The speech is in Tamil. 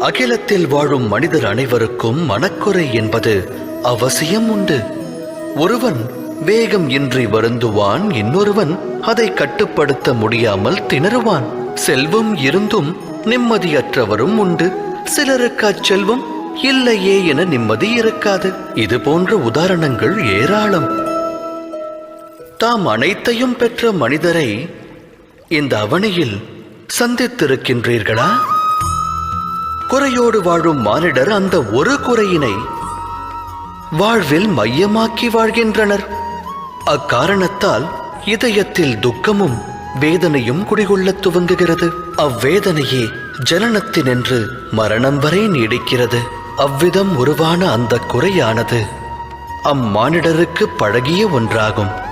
அகிலத்தில் வாழும் மனிதர் அனைவருக்கும் மனக்குறை என்பது அவசியம் உண்டு. ஒருவன் வேகம் இன்றி வருந்துவான் இன்னொருவன் அதை கட்டுப்படுத்த முடியாமல் திணறுவான். செல்வம் இருந்தும் நிம்மதியற்றவரும் உண்டு. சிலருக்கு அச்செல்வம் இல்லையே என நிம்மதி இருக்காது. இது போன்ற உதாரணங்கள் ஏராளம். தாம் அனைத்தையும் பெற்ற மனிதரை இந்த அவனியில் சந்தித்திருக்கின்றீர்களா? குறையோடு வாழும் மானிடர் அந்த ஒரு குறையினை வாழ்வில் மையமாக்கி வாழ்கின்றனர். அக்காரணத்தால் இதயத்தில் துக்கமும் வேதனையும் குடிகொள்ள துவங்குகிறது. அவ்வேதனையே ஜனனத்தினின்று மரணம் வரை நீடிக்கிறது. அவ்விதம் உருவான அந்த குறையானது அம்மானிடருக்கு பழகிய ஒன்றாகும்.